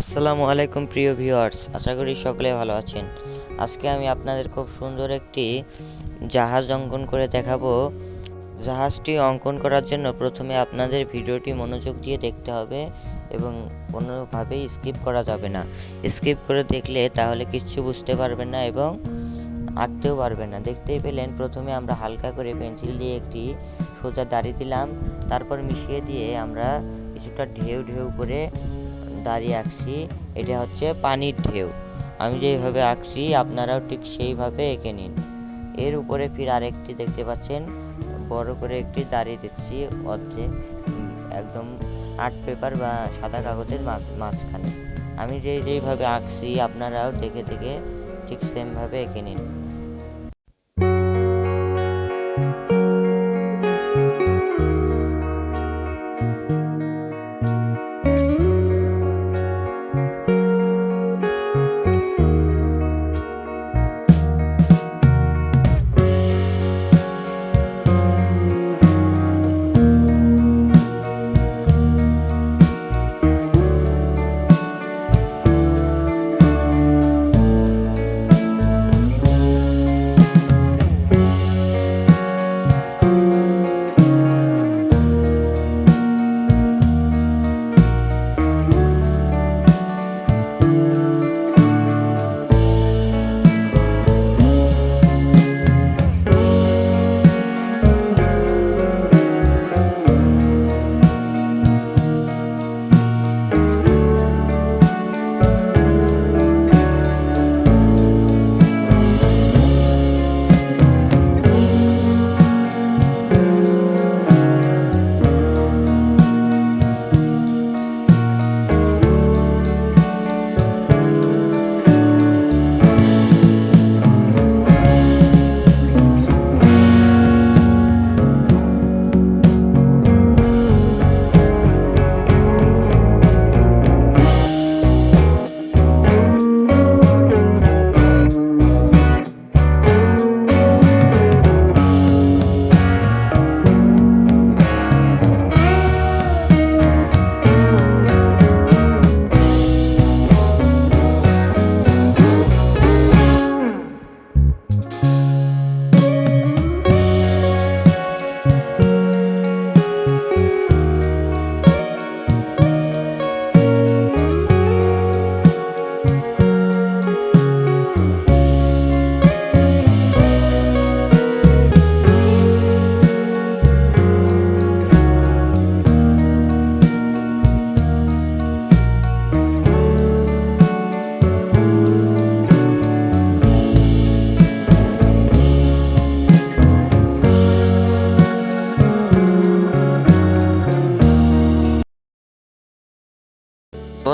আসসালামু আলাইকুম প্রিয় ভিউয়ার্স, আশা করি সকলে ভালো আছেন। আজকে আমি আপনাদের খুব সুন্দর একটি জাহাজ অঙ্কন করে দেখাবো। জাহাজটি অঙ্কন করার জন্য প্রথমে আপনাদের ভিডিওটি মনোযোগ দিয়ে দেখতে হবে এবং কোনোভাবেই স্কিপ করা যাবে না। স্কিপ করে দেখলে তাহলে কিচ্ছু বুঝতে পারবেন না এবং আঁকতেও পারবেন না। দেখতেই পেলেন, প্রথমে আমরা হালকা করে পেন্সিল দিয়ে একটি সোজা দাড়ি দিলাম, তারপর মিশিয়ে দিয়ে আমরা কিছুটা ঢেউ ঢেউ করে দাঁড়িয়ে আঁকছি, এটা হচ্ছে পানির ঢেউ। আমি যেইভাবে আঁকছি, আপনারাও ঠিক সেইভাবে এঁকে নিন। এর উপরে ফির আরেকটি দেখতে পাচ্ছেন, বড় করে একটি দাঁড়িয়ে দিচ্ছি অর্ধেক, একদম আর্ট পেপার বা সাদা কাগজের মাঝ মাঝখানে। আমি যেই যেইভাবে আঁকছি, আপনারাও দেখে দেখে ঠিক সেমভাবে এঁকে নিন।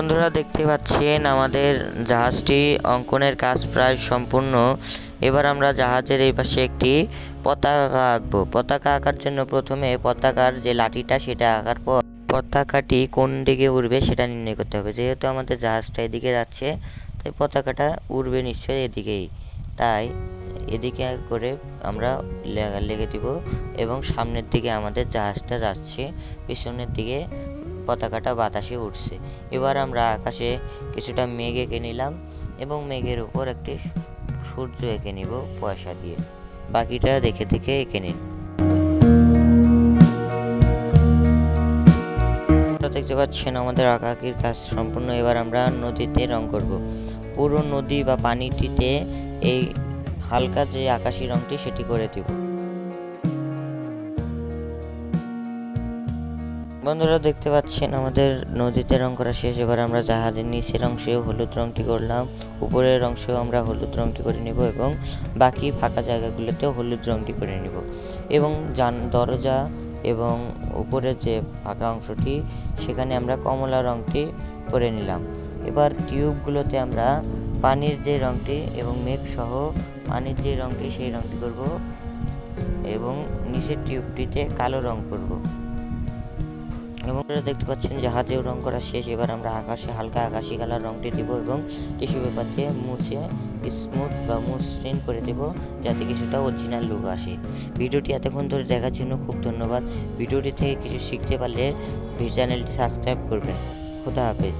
বন্ধুরা দেখতে পাচ্ছেন, আমাদের জাহাজটি অঙ্কনের কাজ প্রায় সম্পূর্ণ। এবার আমরা জাহাজের এই পাশে একটি পতাকা আঁকবো। পতাকা আঁকার জন্য প্রথমে পতাকার যে লাঠিটা, সেটা আঁকার পর পতাকাটি কোন দিকে উড়বে সেটা নির্ণয় করতে হবে। যেহেতু আমাদের জাহাজটা এদিকে যাচ্ছে, তাই পতাকাটা উড়বে নিশ্চয়ই এদিকেই। তাই এদিকে করে আমরা লেগে দিব এবং সামনের দিকে আমাদের জাহাজটা যাচ্ছে, পিছনের দিকে পতাকাটা বাতাসে উঠছে। এবার আমরা আকাশে কিছুটা মেঘ এঁকে নিলাম এবং মেঘের উপর একটি সূর্য এঁকে নিব পয়সা দিয়ে। বাকিটা দেখে দেখে এঁকে নিন। দেখতে পাচ্ছেন আমাদের আঁকাকির কাজ সম্পূর্ণ। এবার আমরা নদীতে রং করব। পুরো নদী বা পানিটিতে এই হালকা যে আকাশি রংটি সেটি করে দিব। বন্ধুরা দেখতে পাচ্ছেন, আমাদের নদীতে রং করা শেষ। এবার আমরা জাহাজের নিচের অংশেও হলুদ রংটি করলাম। উপরের অংশেও আমরা হলুদ রংটি করে নিব এবং বাকি ফাঁকা জায়গাগুলোতেও হলুদ রংটি করে নিব। এবং জান, দরজা এবং উপরের যে ফাঁকা অংশটি, সেখানে আমরা কমলা রংটি করে নিলাম। এবার টিউবগুলোতে আমরা পানির যে রংটি এবং মেঘ সহ পানির যে রংটি, সেই রংটি করব এবং নিচের টিউবটিতে কালো রং করব। আপনারা দেখতে পাচ্ছেন জাহাজেও রং করা শেষ। এবার আমরা আকাশে হালকা আকাশি কালার রংটি দিব এবং টিস্যু পেপার দিয়ে মুছে স্মুথ বা মসৃণ করে দেব, যাতে কিছুটা অরিজিনাল লুক আসে। ভিডিওটি এতক্ষণ ধরে দেখার জন্য খুব ধন্যবাদ। ভিডিওটি থেকে কিছু শিখতে পারলে চ্যানেলটি সাবস্ক্রাইব করবেন। খুদা হাফেজ।